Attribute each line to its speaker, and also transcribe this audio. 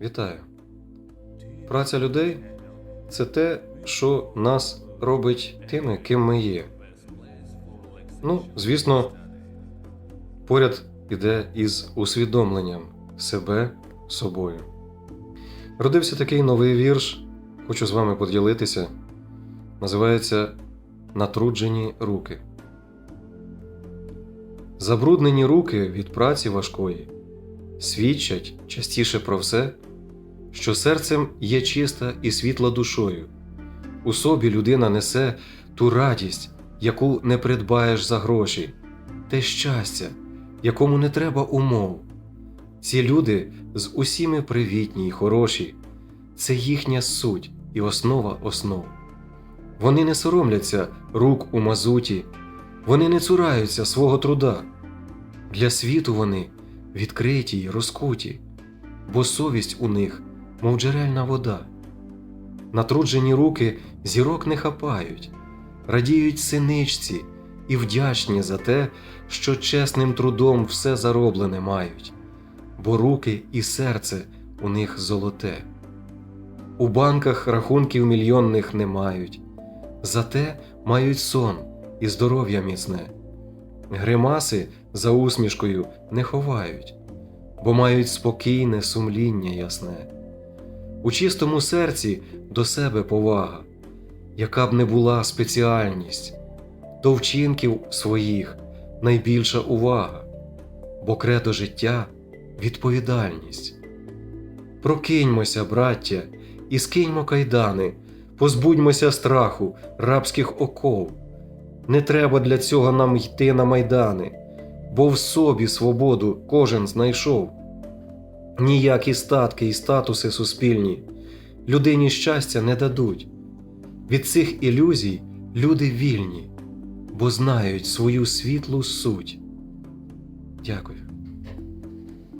Speaker 1: Вітаю. Праця людей це те, що нас робить тими, ким ми є. Ну, звісно, поряд іде із усвідомленням себе собою. Родився такий новий вірш, хочу з вами поділитися. Називається Натруджені руки. Забруднені руки від праці важкої свідчать частіше про все, що серцем є чиста і світла душою. У собі людина несе ту радість, яку не придбаєш за гроші, те щастя, якому не треба умов. Ці люди з усіми привітні й хороші, це їхня суть і основа основ. Вони не соромляться рук у мазуті, вони не цураються свого труда. Для світу вони відкриті й розкуті, бо совість у них, мов джерельна вода. Натруджені руки зірок не хапають, радіють синичці і вдячні за те, що чесним трудом все зароблене мають, бо руки і серце у них золоте. У банках рахунків мільйонних не мають, зате мають сон і здоров'я міцне. Гримаси за усмішкою не ховають, бо мають спокійне сумління ясне. У чистому серці до себе повага, яка б не була спеціальність, до вчинків своїх найбільша увага, бо кредо життя відповідальність. Прокиньмося, браття, і скиньмо кайдани, позбудьмося страху, рабських оков. Не треба для цього нам йти на майдани, бо в собі свободу кожен знайшов. Ніякі статки і статуси суспільні людині щастя не дадуть. Від цих ілюзій люди вільні, бо знають свою світлу суть. Дякую.